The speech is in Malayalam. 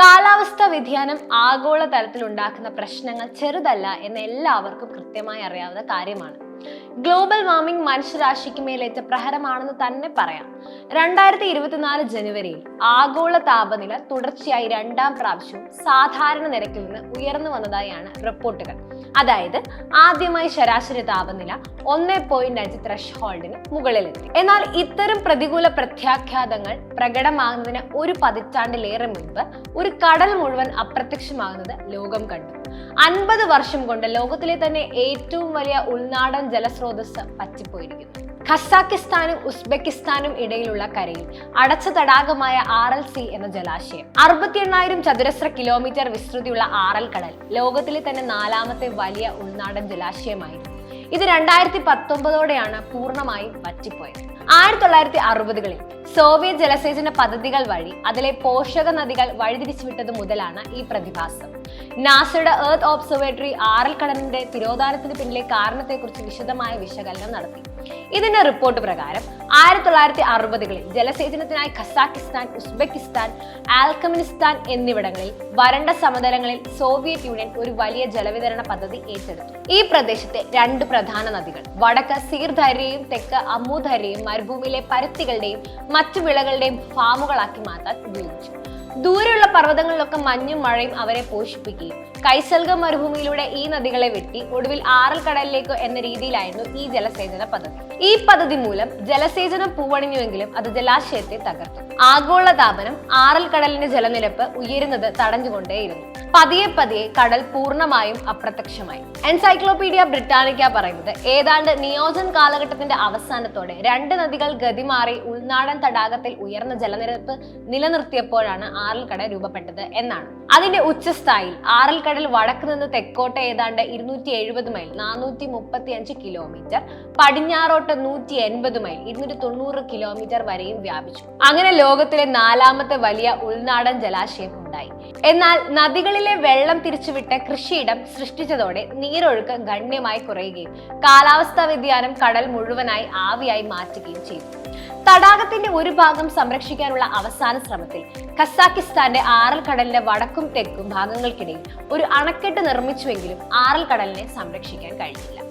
കാലാവസ്ഥാ വ്യതിയാനം ആഗോള തലത്തിൽ ഉണ്ടാക്കുന്ന പ്രശ്നങ്ങൾ ചെറുതല്ല എന്ന് എല്ലാവർക്കും കൃത്യമായി അറിയാവുന്ന കാര്യമാണ്. ഗ്ലോബൽ വാർമിംഗ് മനുഷ്യരാശിക്ക് മേലേറ്റ പ്രഹരമാണെന്ന് തന്നെ പറയാം. രണ്ടായിരത്തി ഇരുപത്തിനാല് ജനുവരിയിൽ ആഗോള താപനില തുടർച്ചയായി രണ്ടാം പ്രാവശ്യവും സാധാരണ നിരക്കിൽ നിന്ന് ഉയർന്നു വന്നതായാണ് റിപ്പോർട്ടുകൾ. അതായത് ആദ്യമായി ശരാശരി താപനില ഒന്ന് പോയിന്റ് അഞ്ച് ത്രഷ് ഹോൾഡിന് മുകളിലെത്തി. എന്നാൽ ഇത്തരം പ്രതികൂല പ്രത്യാഘാതങ്ങൾ പ്രകടമാകുന്നതിന് ഒരു പതിറ്റാണ്ടിലേറെ മുൻപ് ഒരു കടൽ മുഴുവൻ അപ്രത്യക്ഷമാകുന്നത് ലോകം കണ്ടു. അൻപത് വർഷം കൊണ്ട് ലോകത്തിലെ തന്നെ ഏറ്റവും വലിയ ഉൾനാടൻ ജലസ്രോതസ് പറ്റിപ്പോയിരിക്കുന്നു. ഖസാക്കിസ്ഥാനും ഉസ്ബെക്കിസ്ഥാനും ഇടയിലുള്ള കരയിൽ അടച്ച തടാകമായ ആർ എൽ സി എന്ന ജലാശയം അറുപത്തി എണ്ണായിരം ചതുരശ്ര കിലോമീറ്റർ വിസ്തൃതിയുള്ള ആർ എൽ കടൽ ലോകത്തിലെ തന്നെ നാലാമത്തെ വലിയ ഉൾനാടൻ ജലാശയമായിരുന്നു. ഇത് രണ്ടായിരത്തി പത്തൊമ്പതോടെയാണ് പൂർണമായും വറ്റിപ്പോയത് ആയിരത്തി തൊള്ളായിരത്തി അറുപതുകളിൽ സോവിയറ്റ് ജലസേചന പദ്ധതികൾ വഴി അതിലെ പോഷക നദികൾ വഴിതിരിച്ചുവിട്ടത് മുതലാണ് ഈ പ്രതിഭാസം. നാസയുടെ എർത്ത് ഒബ്സർവേറ്ററി ആറൽ കടലിന്റെ തിരോധാനത്തിന് പിന്നിലെ കാരണത്തെക്കുറിച്ച് വിശദമായ വിശകലനം നടത്തി. ഇതിന്റെ റിപ്പോർട്ട് പ്രകാരം ആയിരത്തി തൊള്ളായിരത്തി അറുപതുകളിൽ ജലസേചനത്തിനായി ഖസാക്കിസ്ഥാൻ ഉസ്ബെക്കിസ്ഥാൻ ആൽക്കമിനിസ്ഥാൻ എന്നിവിടങ്ങളിൽ വരണ്ട സമതലങ്ങളിൽ സോവിയറ്റ് യൂണിയൻ ഒരു വലിയ ജലവിതരണ പദ്ധതി ഏറ്റെടുത്തു. ഈ പ്രദേശത്തെ രണ്ട് പ്രധാന നദികൾ വടക്ക് സീർധര്യയും തെക്ക് അമ്മൂധര്യയും മരുഭൂമിയിലെ പരുത്തികളുടെയും മറ്റു വിളകളുടെയും ഫാമുകളാക്കി മാറ്റാൻ ഉപയോഗിച്ചു. ദൂരെയുള്ള പർവതങ്ങളിലൊക്കെ മഞ്ഞും മഴയും അവരെ പോഷിപ്പിക്കുകയും കൈസൽഗ മരുഭൂമിയിലൂടെ ഈ നദികളെ വെട്ടി ഒടുവിൽ ആറൽ കടലിലേക്ക് എന്ന രീതിയിലായിരുന്നു ഈ ജലസേചന പദ്ധതി. ഈ പദ്ധതി മൂലം ജലസേചനം പൂവണിഞ്ഞുവെങ്കിലും അത് ജലാശയത്തെ തകർത്തു. ആഗോള താപനം ആറൽ കടലിന്റെ ജലനിരപ്പ് ഉയരുന്നത് തടഞ്ഞുകൊണ്ടേയിരുന്നു. പതിയെ പതിയെ കടൽ പൂർണമായും അപ്രത്യക്ഷമായി. എൻസൈക്ലോപീഡിയ ബ്രിട്ടാനിക്ക പറയുന്നത് ഏതാണ്ട് നിയോജൻ കാലഘട്ടത്തിന്റെ അവസാനത്തോടെ രണ്ട് നദികൾ ഗതിമാറി ഉൾനാടൻ തടാകത്തിൽ ഉയർന്ന ജലനിരപ്പ് നിലനിർത്തിയപ്പോഴാണ് ആറൽക്കട രൂപപ്പെട്ടത് എന്നാണ്. അതിന്റെ ഉച്ചസ്ഥായിൽ ആറൽക്കടൽ വടക്ക് നിന്ന് തെക്കോട്ട് ഏതാണ്ട് ഇരുന്നൂറ്റി എഴുപത് മൈൽ നാനൂറ്റി മുപ്പത്തി അഞ്ച് കിലോമീറ്റർ പടിഞ്ഞാറോട്ട് നൂറ്റി എൺപത് മൈൽ ഇരുന്നൂറ്റി തൊണ്ണൂറ് കിലോമീറ്റർ വരെയും വ്യാപിച്ചു. അങ്ങനെ ലോകത്തിലെ നാലാമത്തെ വലിയ ഉൾനാടൻ ജലാശയം എന്നാൽ നദികളിലെ വെള്ളം തിരിച്ചുവിട്ട കൃഷിയിടം സൃഷ്ടിച്ചതോടെ നീരൊഴുക്ക് ഗണ്യമായി കുറയുകയും കാലാവസ്ഥാ വ്യതിയാനം കടൽ മുഴുവനായി ആവിയായി മാറ്റുകയും ചെയ്തു. തടാകത്തിന്റെ ഒരു ഭാഗം സംരക്ഷിക്കാനുള്ള അവസാന ശ്രമത്തിൽ ഖസാക്കിസ്ഥാന്റെ ആറൽ കടലിന്റെ വടക്കും തെക്കും ഭാഗങ്ങൾക്കിടയിൽ ഒരു അണക്കെട്ട് നിർമ്മിച്ചുവെങ്കിലും ആറൽ കടലിനെ സംരക്ഷിക്കാൻ കഴിഞ്ഞില്ല.